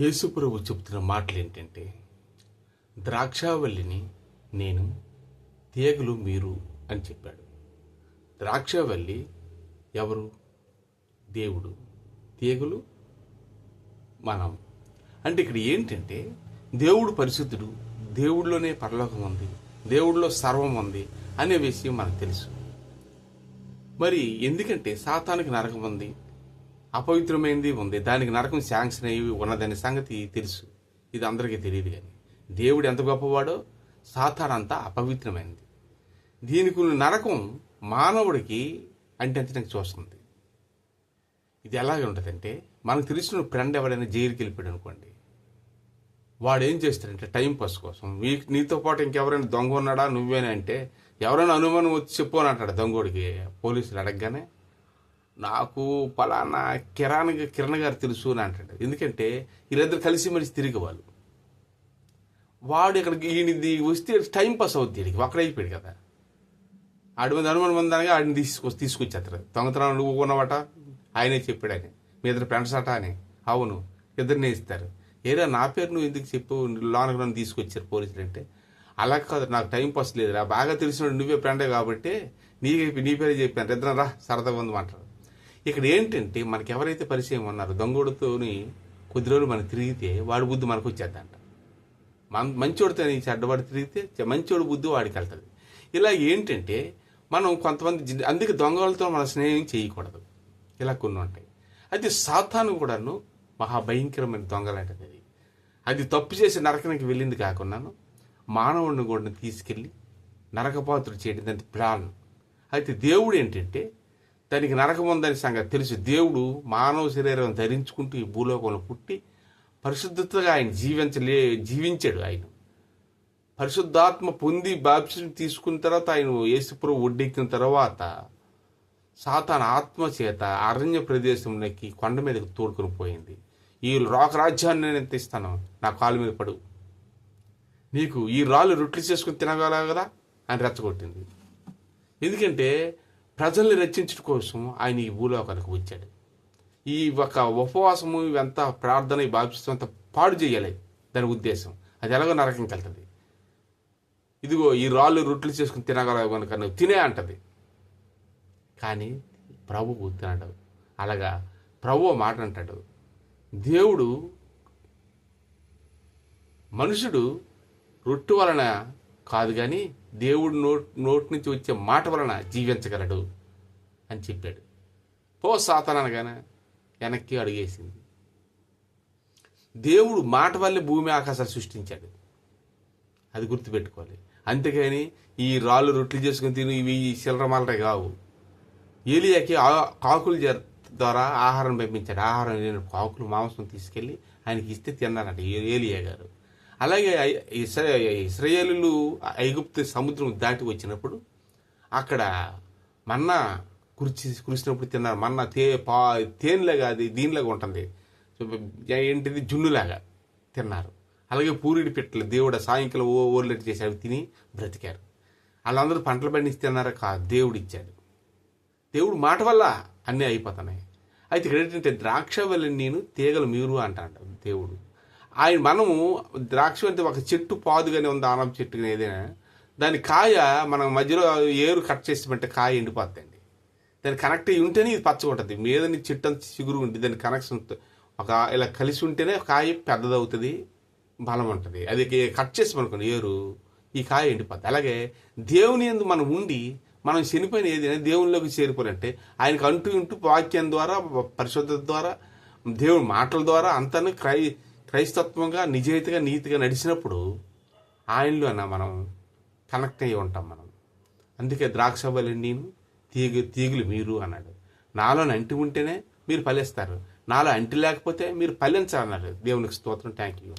యేసుప్రభు చెబుతున్న మాటలు ఏంటంటే ద్రాక్షావల్లిని నేను తీగలు మీరు అని చెప్పాడు. ద్రాక్షావల్లి ఎవరు? దేవుడు. తీగలు మనం. అంటే ఇక్కడ ఏంటంటే దేవుడు పరిశుద్ధుడు దేవుడిలోనే పరలోకం ఉంది దేవుడిలో సర్వం ఉంది అనే విషయం మనకు తెలుసు. మరి ఎందుకంటే సాతానికి నరకం ఉంది? అపవిత్రమైనది ఉంది. దానికి నరకం శాంక్షన్ అయ్యి ఉన్నదనే సంగతి తెలుసు. ఇది అందరికీ తెలియదు కానీ దేవుడు ఎంత గొప్పవాడో సాతాన్ అంతా అపవిత్రమైనది దీనికి ఉన్న నరకం మానవుడికి అంటించడానికి చూస్తుంది. ఇది ఎలాగే ఉంటుందంటే మనకు తెలిసిన ఫ్రెండ్ ఎవడైనా జైలుకి వెళ్ళిపోయాడు అనుకోండి. వాడు ఏం చేస్తాడంటే టైం పాస్ కోసం మీ నీతో పాటు ఇంకెవరైనా దొంగ ఉన్నాడా నువ్వేనా? అంటే ఎవరైనా అనుమానం వచ్చి చెప్పు అని అంటాడు దొంగోడికి. పోలీసులు అడగగానే నాకు పలానా కిరాణ్ కిరణ్ గారు తెలుసు అని అంటాడు. ఎందుకంటే వీళ్ళిద్దరు కలిసి మనిషి తిరిగి వాళ్ళు వాడు ఇక్కడికి ఈయనది వస్తే టైం పాస్ అవుద్ది వీడికి ఒక్కడైపోయాడు కదా. ఆడి మీద అనుమానం ఉందనగా ఆడిని తీసుకొ తీసుకొచ్చేస్తారు. దొంగతనం నువ్వు ఉన్నవాట ఆయనే చెప్పాడు అని మీ ఇద్దరు ఫ్రెండ్స్ అట అని. అవును ఇద్దరినే ఇస్తారు. ఏరా నా పేరు నువ్వు ఎందుకు చెప్పు లోనకు నన్ను తీసుకొచ్చారు పోలీసులు అంటే. అలా కాదు నాకు టైం పాస్ లేదురా. బాగా తెలిసిన నువ్వే ఫ్రెండే కాబట్టి నీ నీ పేరే చెప్పాను. ఇద్దరం రా సరదాగా ఉంది అంటారు ఇక్కడ ఏంటంటే మనకి ఎవరైతే పరిచయం ఉన్నారో దొంగోడితోని కొద్ది రోజులు మనం తిరిగితే వాడి బుద్ధి మనకు వచ్చేద్దంట. మన మంచోడితో చెడ్డవాడు తిరిగితే చె- మంచోడి బుద్ధి వాడికి వెళ్తుంది. ఇలా ఏంటంటే మనం కొంతమంది అందుకే దొంగలతో మన స్నేహం చేయకూడదు. ఇలా కొన్ని ఉంటాయి. అయితే సాతాను కూడాను మహాభయంకరమైన దొంగలాంటిది అది అది తప్పు చేసి నరకనికి వెళ్ళింది కాకుండాను మానవుడిని కూడా తీసుకెళ్ళి నరకపాత్రుడు చేయడం దాని ప్లాన్ అయితే దేవుడు ఏంటంటే దానికి నరకం ఉందని సంగతి తెలుసు. దేవుడు మానవ శరీరం ధరించుకుంటూ ఈ భూలోకంలో పుట్టి పరిశుద్ధతగా ఆయన జీవించలే జీవించాడు ఆయన. పరిశుద్ధాత్మ పొంది బాప్సిని తీసుకున్న తర్వాత ఆయన యేసుప్రభు ఒడ్డెక్కిన తర్వాత సాతాన ఆత్మ చేత అరణ్య ప్రదేశంలోకి కొండ మీదకి తోడుకొని పోయింది. ఈ రాక రాజ్యాన్ని నేను ఎంత ఇస్తాను? నా కాలు మీద పడు. నీకు ఈ రాళ్ళు రొట్టెలు చేసుకుని తినగల కదా? అని రెచ్చగొట్టింది. ఎందుకంటే ప్రజల్ని రక్షించడం కోసం ఆయన ఈ భూలోకానికి వచ్చాడు. ఈ ఒక ఉపవాసము ఇవంతా ప్రార్థన ఈ బాప్తిస్తం అంతా పాడు చేయాలి. దాని ఉద్దేశం. అది ఎలాగో నరకంకి వెళ్తుంది ఇదిగో ఈ రాళ్ళు రొట్టెలు చేసుకుని తినగల కనుక నువ్వు తినే అంటది. కానీ ప్రభువు తినడు అలాగా ప్రభు మాట అంటాడు. దేవుడు మనుషుడు రొట్టు వలన కాదు కానీ దేవుడు నోట్ నోటి నుంచి వచ్చే మాట వలన జీవించగలడు అని చెప్పాడు. పో సాతనగానే వెనక్కి అడిగేసింది. దేవుడు మాట వల్లే భూమి ఆకాశాలు సృష్టించాడు. అది గుర్తుపెట్టుకోవాలి. అంతేగాని ఈ రాళ్ళు రొట్టెలు చేసుకుని తిని ఇవి చిల్లరమాలరే కావు. ఏలియాకి ఆ- కాకుల జ- ద్వారా ఆహారం పంపించాడు. ఆహారం లేని కాకులు మాంసం తీసుకెళ్ళి ఆయనకి ఇస్తే తిన్నారంట ఏ- ఏలియా గారు. అలాగే ఇస్రాయేలీలు ఐగుప్తు సముద్రం దాటి వచ్చినప్పుడు అక్కడ మన్నా కురిచి కురిసినప్పుడు తిన్నారు. మన్నా తే పా తేనెలాగా అది దీనిలాగా ఉంటుంది. ఏంటిది? జున్నులాగా తిన్నారు. అలాగే పూరిడి పెట్టలు దేవుడు సాయంకాలం ఓ ఓర్లెట్ చేసి అవి తిని బ్రతికారు. వాళ్ళందరూ పంటలు పండించి తిన్నారా కా దేవుడు ఇచ్చాడు. దేవుడు మాట వల్ల అన్నీ అయిపోతున్నాయి. అయితే ఇక్కడ ఏంటంటే ద్రాక్ష వల్ల నేను తీగలు మీరు అంటాడు దేవుడు. ఆయన మనము ద్రాక్ష అంటే ఒక చెట్టు పాదుగానే ఉంది ఆనం చెట్టు ఏదైనా. దాని కాయ మనం మధ్యలో ఏరు కట్ చేసామంటే కాయ ఎండిపోతుందండి దాని కనెక్ట్ అయ్యి ఉంటేనే ఇది పచ్చగా ఉంటుంది. మీద నుంచి చెట్టు అంత చిగురు ఉంటుంది దాని కనెక్షన్ ఒక ఇలా కలిసి ఉంటేనే కాయ పెద్దదవుతుంది బలం ఉంటుంది. అది కట్ చేసి అనుకోండి ఏరు ఈ కాయ ఎండిపోద్ది. అలాగే దేవుని ఎందు మనం ఉండి మనం చనిపోయిన ఏదైనా దేవునిలోకి చేరిపోవాలంటే ఆయనకు అంటూ ఇంటూ వాక్యం ద్వారా పరిశుద్ధత ద్వారా దేవుని మాటల ద్వారా అంతను క్రై క్రైస్తత్వంగా నిజాయితీగా నీతిగా నడిచినప్పుడు ఆయనలో అన్న మనం కనెక్ట్ అయ్యి ఉంటాం మనం. అందుకే ద్రాక్ష నేను తీగు తీగులు మీరు అన్నాడు. నాలో అంటి ఉంటేనే మీరు ఫలిస్తారు. నాలో అంటి లేకపోతే మీరు ఫలించాలన్నాడు దేవునికి స్తోత్రం. Thank you